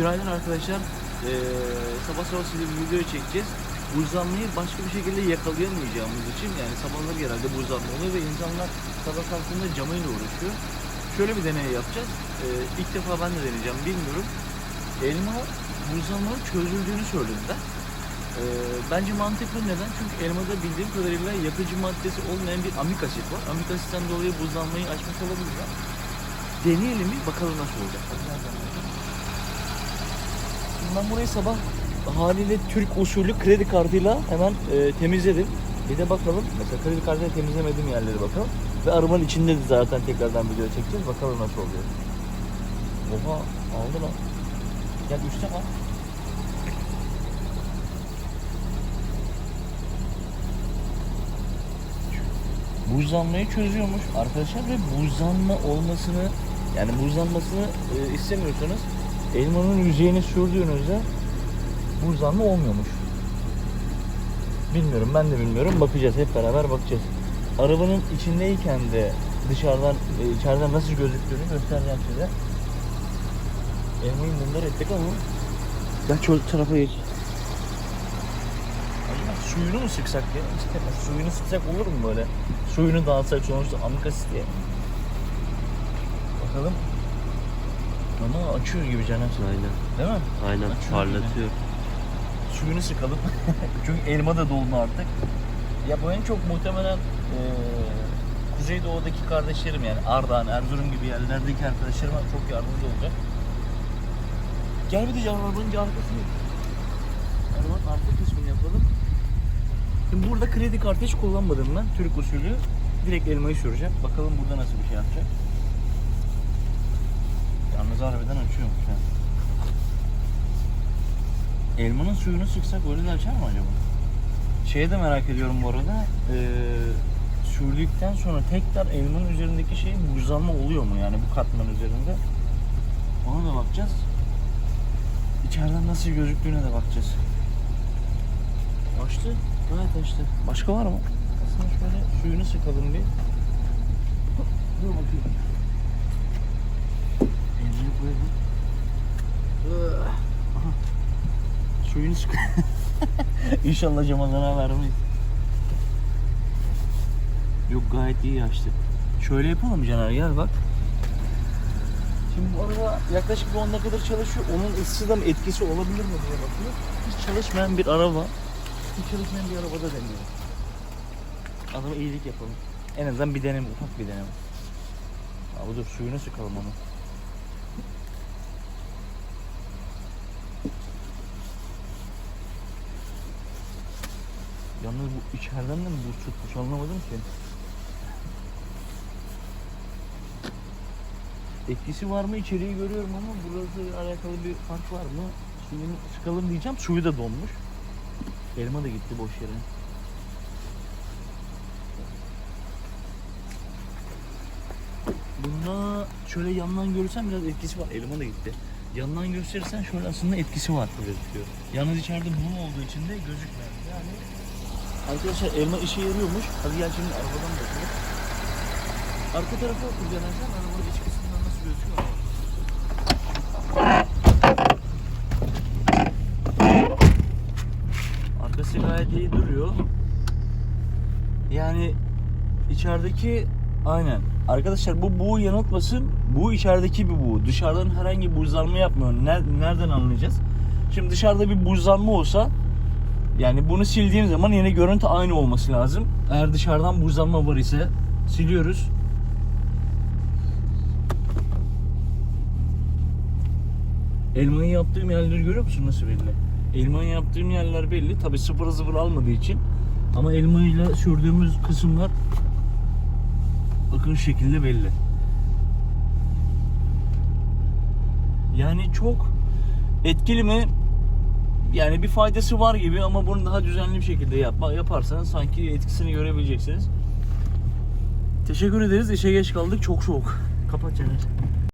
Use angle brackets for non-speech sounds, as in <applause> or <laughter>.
Günaydın arkadaşlar. Ee, sabah sabah size bir video çekeceğiz. Buzlanmayı başka bir şekilde yakalayamayacağımız için yani sabahları genelde buzlanma oluyor ve insanlar sabah kalktığında camıyla uğraşıyor. Şöyle bir deney yapacağız. Ee, ilk defa ben de deneyeceğim bilmiyorum. Elma buzlanmanın çözüldüğünü söylediler. Ee, bence mantıklı neden? Çünkü elmada bildiğim kadarıyla yakıcı maddesi olmayan bir amik asit var. Amik asitten dolayı buzlanmayı açmış olabilirler. Deneyelim bir bakalım nasıl olacak. Ben burayı sabah haliyle Türk usulü kredi kartıyla hemen e, temizledim. Bir de bakalım mesela kredi kartıyla temizlemediğim yerlere bakalım. Ve arabanın içinde de zaten tekrardan video çekeceğiz. Bakalım nasıl oluyor. Oha aldı lan. Gel üstte kal. Buzlanmayı çözüyormuş arkadaşlar ve buzlanma olmasını yani buzlanmasını e, istemiyorsanız elmanın yüzeyini sürdüğünüzde buzlanma olmuyormuş. Bilmiyorum ben de bilmiyorum. Bakacağız hep beraber bakacağız. Arabanın içindeyken de dışarıdan e, içeriden nasıl gözüktüğünü göstereceğim size. Elmayı mundar ettik ama ya çöl tarafa geç. Acaba suyunu mu sıksak ya? <laughs> suyunu sıksak olur mu böyle? Suyunu dağıtsak sonuçta amik asit diye. Bakalım. Ama açıyor gibi canım. Aynen. Değil mi? Aynen Açıyor parlatıyor. Suyunu sıkalım. <laughs> Çünkü elma da doldu artık. Ya bu en çok muhtemelen eee Kuzeydoğu'daki kardeşlerim yani Ardahan, Erzurum gibi yerlerdeki arkadaşlarıma çok yardımcı olacak. Gel bir de arabanın arkasını Arabanın arka kısmını yapalım. Şimdi burada kredi kartı hiç kullanmadım ben. Türk usulü. Direkt elmayı süreceğim. Bakalım burada nasıl bir şey yapacak. Yalnız harbiden açıyormuş ha. Elmanın suyunu sıksak öyle de açar mı acaba? Şeyi de merak ediyorum bu arada. Ee, sürdükten sonra tekrar elmanın üzerindeki şey buzlanma oluyor mu yani bu katman üzerinde? Ona da bakacağız. İçeriden nasıl gözüktüğüne de bakacağız. Açtı. Gayet açtı. Başka var mı? Aslında şöyle suyunu sıkalım bir. Dur bakayım. Elini koyalım. Suyunu sık. <laughs> İnşallah cama zarar vermeyiz. Yok gayet iyi açtı. Şöyle yapalım Caner gel bak. Şimdi bu araba yaklaşık bir 10 dakikadır çalışıyor. Onun ısıda mı etkisi olabilir mi diye bakıyor. Hiç çalışmayan bir araba. Hiç çalışmayan bir arabada deniyor. Adama iyilik yapalım. En azından bir deneme, ufak bir deneme. Abi dur suyunu sıkalım onu. Yalnız bu içeriden de mi buz tutmuş anlamadım ki. Etkisi var mı içeriği görüyorum ama burası alakalı bir fark var mı? Suyunu sıkalım diyeceğim. Suyu da donmuş. Elma da gitti boş yere. Bunda şöyle yandan görürsen biraz etkisi var. Elma da gitti. Yandan gösterirsen şöyle aslında etkisi var gözüküyor. Yalnız içeride mum olduğu için de gözükmüyor. Yani Arkadaşlar elma işe yarıyormuş. Hadi gel şimdi arabadan bakalım. Arka tarafa otur Caner'den. Arabanın iç kısmından nasıl gözüküyor ama. Arkası gayet iyi duruyor. Yani içerideki aynen. Arkadaşlar bu buğu yanıltmasın. Bu içerideki bir buğu. Dışarıdan herhangi bir buzlanma yapmıyor. Ner- Nereden anlayacağız? Şimdi dışarıda bir buzlanma olsa yani bunu sildiğim zaman yine görüntü aynı olması lazım. Eğer dışarıdan buzlanma var ise siliyoruz. Elmayı yaptığım yerleri görüyor musun nasıl belli? Elmayı yaptığım yerler belli. Tabi sıfır sıfır almadığı için. Ama elmayla sürdüğümüz kısımlar bakın şekilde belli. Yani çok etkili mi? Yani bir faydası var gibi ama bunu daha düzenli bir şekilde yapma, yaparsanız sanki etkisini görebileceksiniz. Teşekkür ederiz. İşe geç kaldık. Çok soğuk. Kapat Caner.